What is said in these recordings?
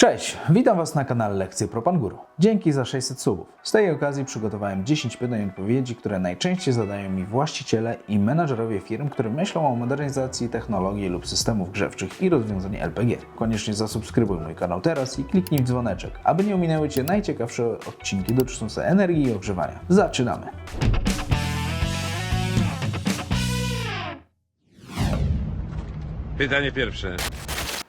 Cześć, witam Was na kanale Lekcje Propan Guru. Dzięki za 600 subów. Z tej okazji przygotowałem 10 pytań i odpowiedzi, które najczęściej zadają mi właściciele i menadżerowie firm, które myślą o modernizacji technologii lub systemów grzewczych i rozwiązań LPG. Koniecznie zasubskrybuj mój kanał teraz i kliknij w dzwoneczek, aby nie ominęły Cię najciekawsze odcinki dotyczące energii i ogrzewania. Zaczynamy! Pytanie pierwsze.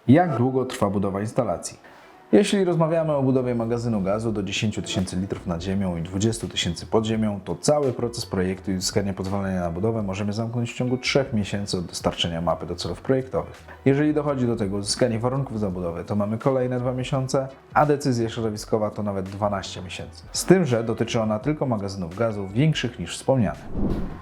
Jak długo trwa budowa instalacji? Jeśli rozmawiamy o budowie magazynu gazu do 10 tysięcy litrów nad ziemią i 20 tysięcy pod ziemią, to cały proces projektu i uzyskania pozwolenia na budowę możemy zamknąć w ciągu 3 miesięcy od dostarczenia mapy do celów projektowych. Jeżeli dochodzi do tego uzyskanie warunków zabudowy, to mamy kolejne 2 miesiące, a decyzja środowiskowa to nawet 12 miesięcy. Z tym, że dotyczy ona tylko magazynów gazu większych niż wspomniane.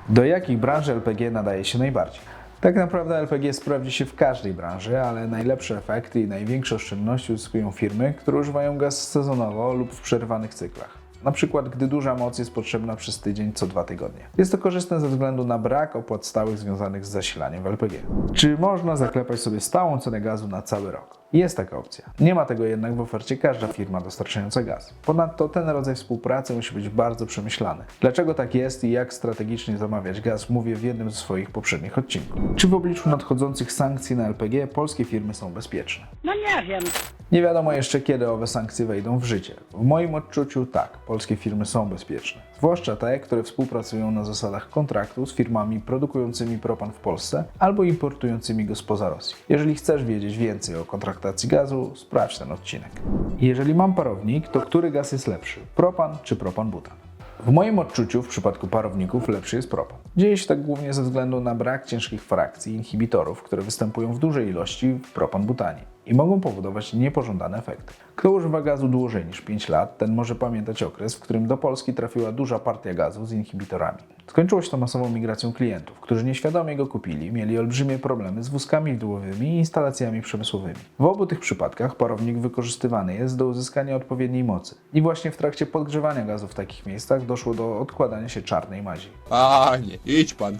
Do jakich branży LPG nadaje się najbardziej? Tak naprawdę LPG sprawdzi się w każdej branży, ale najlepsze efekty i największe oszczędności uzyskują firmy, które używają gaz sezonowo lub w przerwanych cyklach. Na przykład, gdy duża moc jest potrzebna przez tydzień co dwa tygodnie. Jest to korzystne ze względu na brak opłat stałych związanych z zasilaniem w LPG. Czy można zaklepać sobie stałą cenę gazu na cały rok? Jest taka opcja. Nie ma tego jednak w ofercie każda firma dostarczająca gaz. Ponadto ten rodzaj współpracy musi być bardzo przemyślany. Dlaczego tak jest i jak strategicznie zamawiać gaz, mówię w jednym ze swoich poprzednich odcinków. Czy w obliczu nadchodzących sankcji na LPG polskie firmy są bezpieczne? No nie wiem. Nie wiadomo jeszcze, kiedy owe sankcje wejdą w życie. W moim odczuciu tak, polskie firmy są bezpieczne. Zwłaszcza te, które współpracują na zasadach kontraktu z firmami produkującymi propan w Polsce albo importującymi go spoza Rosji. Jeżeli chcesz wiedzieć więcej o kontraktacji gazu, sprawdź ten odcinek. Jeżeli mam parownik, to który gaz jest lepszy? Propan czy propan-butan? W moim odczuciu w przypadku parowników lepszy jest propan. Dzieje się tak głównie ze względu na brak ciężkich frakcji inhibitorów, które występują w dużej ilości w propan-butanie i mogą powodować niepożądane efekty. Kto używa gazu dłużej niż 5 lat, ten może pamiętać okres, w którym do Polski trafiła duża partia gazu z inhibitorami. Skończyło się to masową migracją klientów, którzy nieświadomie go kupili, mieli olbrzymie problemy z wózkami widłowymi i instalacjami przemysłowymi. W obu tych przypadkach parownik wykorzystywany jest do uzyskania odpowiedniej mocy. I właśnie w trakcie podgrzewania gazu w takich miejscach doszło do odkładania się czarnej mazi. Panie, idź pan.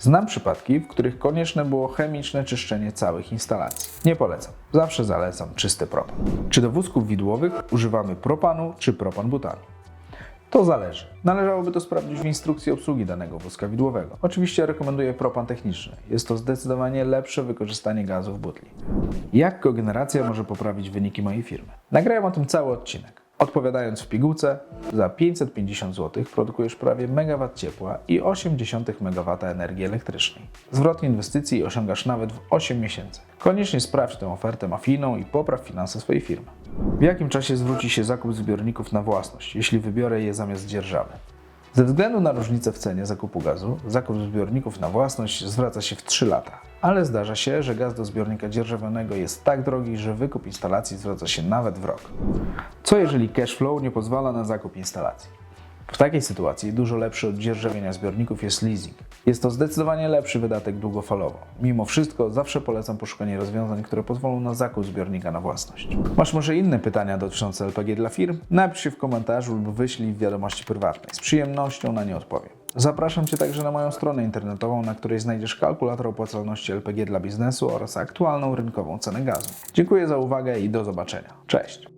Znam przypadki, w których konieczne było chemiczne czyszczenie całych instalacji. Nie polecam. Zawsze zalecam czysty propan. Czy do wózków widłowych używamy propanu czy propan-butanu? To zależy. Należałoby to sprawdzić w instrukcji obsługi danego wózka widłowego. Oczywiście rekomenduję propan techniczny. Jest to zdecydowanie lepsze wykorzystanie gazu w butli. Jak kogeneracja może poprawić wyniki mojej firmy? Nagrałem o tym cały odcinek. Odpowiadając w pigułce, za 550 zł produkujesz prawie megawatt ciepła i 0,8 MW energii elektrycznej. Zwrot inwestycji osiągasz nawet w 8 miesięcy. Koniecznie sprawdź tę ofertę mafijną i popraw finanse swojej firmy. W jakim czasie zwróci się zakup zbiorników na własność, jeśli wybiorę je zamiast dzierżawy? Ze względu na różnicę w cenie zakupu gazu, zakup zbiorników na własność zwraca się w 3 lata. Ale zdarza się, że gaz do zbiornika dzierżawionego jest tak drogi, że wykup instalacji zwraca się nawet w rok. Co jeżeli cash flow nie pozwala na zakup instalacji? W takiej sytuacji dużo lepszy od dzierżawienia zbiorników jest leasing. Jest to zdecydowanie lepszy wydatek długofalowo. Mimo wszystko zawsze polecam poszukanie rozwiązań, które pozwolą na zakup zbiornika na własność. Masz może inne pytania dotyczące LPG dla firm? Napisz je w komentarzu lub wyślij w wiadomości prywatnej. Z przyjemnością na nie odpowiem. Zapraszam Cię także na moją stronę internetową, na której znajdziesz kalkulator opłacalności LPG dla biznesu oraz aktualną rynkową cenę gazu. Dziękuję za uwagę i do zobaczenia. Cześć!